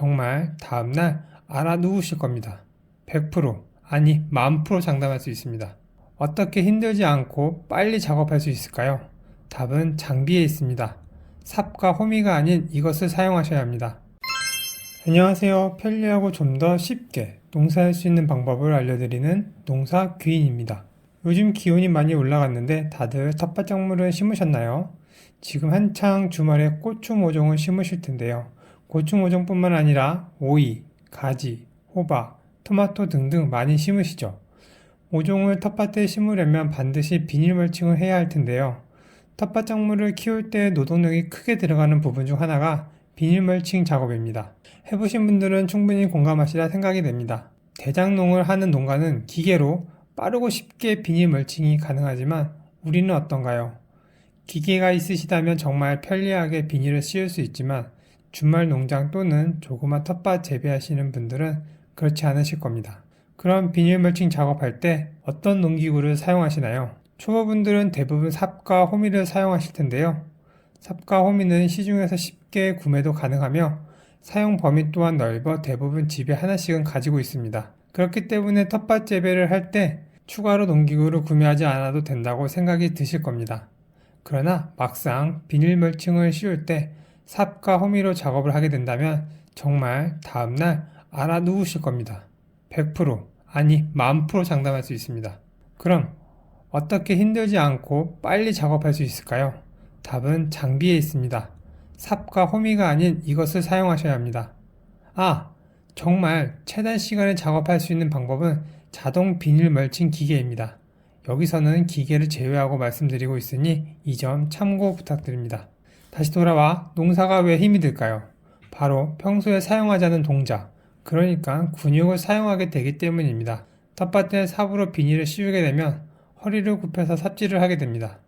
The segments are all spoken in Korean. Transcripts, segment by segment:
정말 다음날 알아 누우실 겁니다. 100% 아니 만 프로 장담할 수 있습니다. 어떻게 힘들지 않고 빨리 작업할 수 있을까요? 답은 장비에 있습니다. 삽과 호미가 아닌 이것을 사용하셔야 합니다. 안녕하세요. 편리하고 좀 더 쉽게 농사할 수 있는 방법을 알려드리는 농사 귀인입니다. 요즘 기온이 많이 올라갔는데 다들 텃밭작물을 심으셨나요? 지금 한창 주말에 고추 모종을 심으실 텐데요. 고추 모종뿐만 아니라 오이, 가지, 호박, 토마토 등등 많이 심으시죠. 모종을 텃밭에 심으려면 반드시 비닐 멀칭을 해야 할 텐데요. 텃밭 작물을 키울 때 노동력이 크게 들어가는 부분 중 하나가 비닐 멀칭 작업입니다. 해보신 분들은 충분히 공감하시라 생각이 됩니다. 대장농을 하는 농가는 기계로 빠르고 쉽게 비닐 멀칭이 가능하지만 우리는 어떤가요? 기계가 있으시다면 정말 편리하게 비닐을 씌울 수 있지만 주말 농장 또는 조그마 텃밭 재배하시는 분들은 그렇지 않으실 겁니다. 그럼 비닐 멀칭 작업할 때 어떤 농기구를 사용하시나요? 초보분들은 대부분 삽과 호미를 사용하실 텐데요. 삽과 호미는 시중에서 쉽게 구매도 가능하며 사용 범위 또한 넓어 대부분 집에 하나씩은 가지고 있습니다. 그렇기 때문에 텃밭 재배를 할 때 추가로 농기구를 구매하지 않아도 된다고 생각이 드실 겁니다. 그러나 막상 비닐 멀칭을 씌울 때 삽과 호미로 작업을 하게 된다면 정말 다음날 알아 누우실 겁니다. 100% 아니 만 프로 장담할 수 있습니다. 그럼 어떻게 힘들지 않고 빨리 작업할 수 있을까요? 답은 장비에 있습니다. 삽과 호미가 아닌 이것을 사용하셔야 합니다. 아, 정말 최단 시간에 작업할 수 있는 방법은 자동 비닐 멀칭 기계입니다. 여기서는 기계를 제외하고 말씀드리고 있으니 이 점 참고 부탁드립니다. 다시 돌아와 농사가 왜 힘이 들까요? 바로 평소에 사용하지 않은 동작, 그러니까 근육을 사용하게 되기 때문입니다. 텃밭에 삽으로 비닐을 씌우게 되면 허리를 굽혀서 삽질을 하게 됩니다.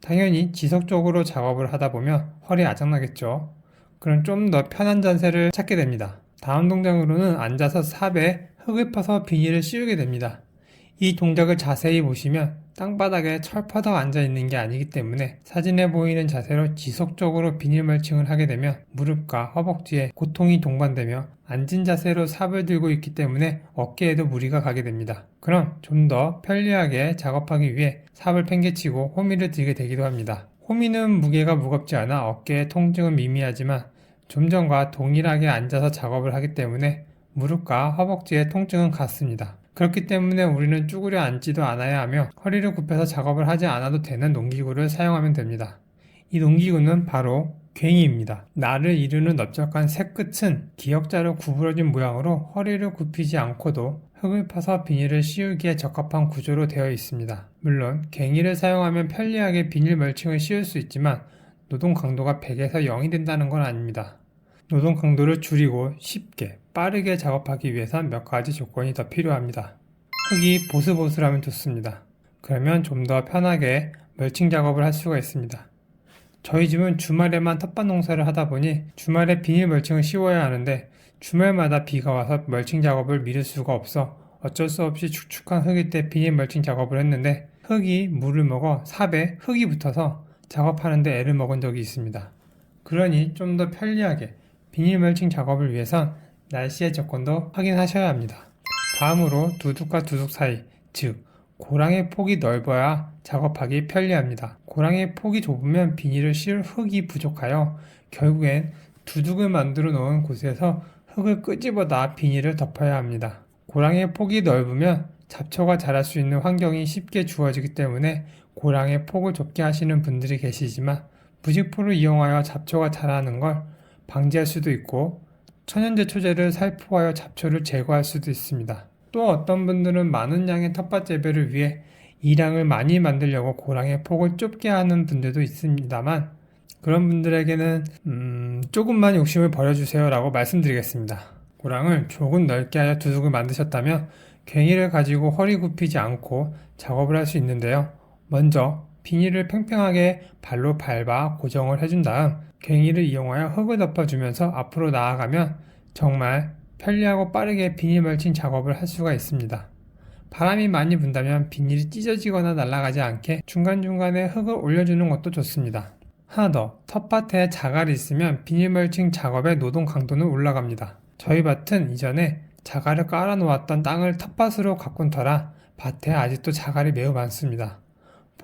당연히 지속적으로 작업을 하다 보면 허리 아작나겠죠. 그럼 좀 더 편한 자세를 찾게 됩니다. 다음 동작으로는 앉아서 삽에 흙을 퍼서 비닐을 씌우게 됩니다. 이 동작을 자세히 보시면 땅바닥에 철퍼덕 앉아 있는 게 아니기 때문에 사진에 보이는 자세로 지속적으로 비닐 멀칭을 하게 되면 무릎과 허벅지에 고통이 동반되며 앉은 자세로 삽을 들고 있기 때문에 어깨에도 무리가 가게 됩니다. 그럼 좀 더 편리하게 작업하기 위해 삽을 팽개치고 호미를 들게 되기도 합니다. 호미는 무게가 무겁지 않아 어깨의 통증은 미미하지만 좀 전과 동일하게 앉아서 작업을 하기 때문에 무릎과 허벅지의 통증은 같습니다. 그렇기 때문에 우리는 쭈그려 앉지도 않아야 하며 허리를 굽혀서 작업을 하지 않아도 되는 농기구를 사용하면 됩니다. 이 농기구는 바로 괭이입니다. 나를 이루는 넓적한 새 끝은 기역자로 구부러진 모양으로 허리를 굽히지 않고도 흙을 파서 비닐을 씌우기에 적합한 구조로 되어 있습니다. 물론 괭이를 사용하면 편리하게 비닐 멀칭을 씌울 수 있지만 노동 강도가 100에서 0이 된다는 건 아닙니다. 노동 강도를 줄이고 쉽게 빠르게 작업하기 위해선 몇 가지 조건이 더 필요합니다. 흙이 보슬보슬하면 좋습니다. 그러면 좀 더 편하게 멀칭 작업을 할 수가 있습니다. 저희 집은 주말에만 텃밭 농사를 하다 보니 주말에 비닐 멀칭을 씌워야 하는데 주말마다 비가 와서 멀칭 작업을 미룰 수가 없어 어쩔 수 없이 축축한 흙일 때 비닐 멀칭 작업을 했는데 흙이 물을 먹어 삽에 흙이 붙어서 작업하는데 애를 먹은 적이 있습니다. 그러니 좀 더 편리하게 비닐 멀칭 작업을 위해선 날씨의 조건도 확인하셔야 합니다. 다음으로 두둑과 두둑 사이, 즉 고랑의 폭이 넓어야 작업하기 편리합니다. 고랑의 폭이 좁으면 비닐을 씌울 흙이 부족하여 결국엔 두둑을 만들어 놓은 곳에서 흙을 끄집어다 비닐을 덮어야 합니다. 고랑의 폭이 넓으면 잡초가 자랄 수 있는 환경이 쉽게 주어지기 때문에 고랑의 폭을 좁게 하시는 분들이 계시지만 부직포를 이용하여 잡초가 자라는 걸 방지할 수도 있고 천연제 초제를 살포하여 잡초를 제거할 수도 있습니다. 또 어떤 분들은 많은 양의 텃밭 재배를 위해 이량을 많이 만들려고 고랑의 폭을 좁게 하는 분들도 있습니다만 그런 분들에게는 음, 조금만 욕심을 버려주세요 라고 말씀드리겠습니다. 고랑을 조금 넓게 하여 두둑을 만드셨다면 괭이를 가지고 허리 굽히지 않고 작업을 할 수 있는데요. 먼저 비닐을 팽팽하게 발로 밟아 고정을 해준 다음 괭이를 이용하여 흙을 덮어주면서 앞으로 나아가면 정말 편리하고 빠르게 비닐 멀칭 작업을 할 수가 있습니다. 바람이 많이 분다면 비닐이 찢어지거나 날아가지 않게 중간중간에 흙을 올려주는 것도 좋습니다. 하나 더, 텃밭에 자갈이 있으면 비닐 멀칭 작업의 노동 강도는 올라갑니다. 저희 밭은 이전에 자갈을 깔아 놓았던 땅을 텃밭으로 가꾼 터라 밭에 아직도 자갈이 매우 많습니다.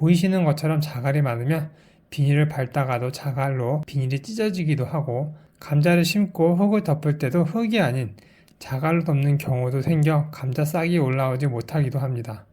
보이시는 것처럼 자갈이 많으면 비닐을 밟다가도 자갈로 비닐이 찢어지기도 하고 감자를 심고 흙을 덮을 때도 흙이 아닌 자갈로 덮는 경우도 생겨 감자 싹이 올라오지 못하기도 합니다.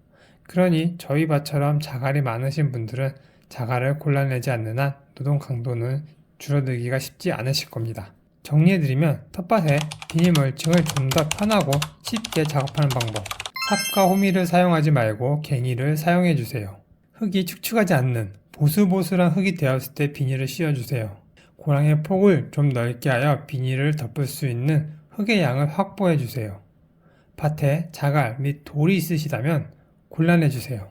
그러니 저희 밭처럼 자갈이 많으신 분들은 자갈을 골라내지 않는 한 노동 강도는 줄어들기가 쉽지 않으실 겁니다. 정리해드리면 텃밭에 비닐 멀칭을 좀 더 편하고 쉽게 작업하는 방법. 삽과 호미를 사용하지 말고 갱이를 사용해주세요. 흙이 축축하지 않는 보슬보슬한 흙이 되었을 때 비닐을 씌워주세요. 고랑의 폭을 좀 넓게 하여 비닐을 덮을 수 있는 흙의 양을 확보해 주세요. 밭에 자갈 및 돌이 있으시다면 골라내주세요.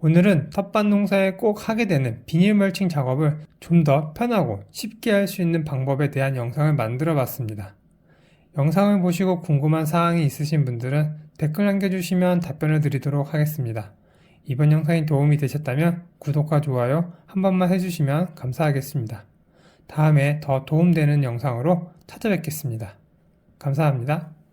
오늘은 텃밭 농사에 꼭 하게 되는 비닐 멀칭 작업을 좀 더 편하고 쉽게 할 수 있는 방법에 대한 영상을 만들어 봤습니다. 영상을 보시고 궁금한 사항이 있으신 분들은 댓글 남겨주시면 답변을 드리도록 하겠습니다. 이번 영상이 도움이 되셨다면 구독과 좋아요 한 번만 해주시면 감사하겠습니다. 다음에 더 도움되는 영상으로 찾아뵙겠습니다. 감사합니다.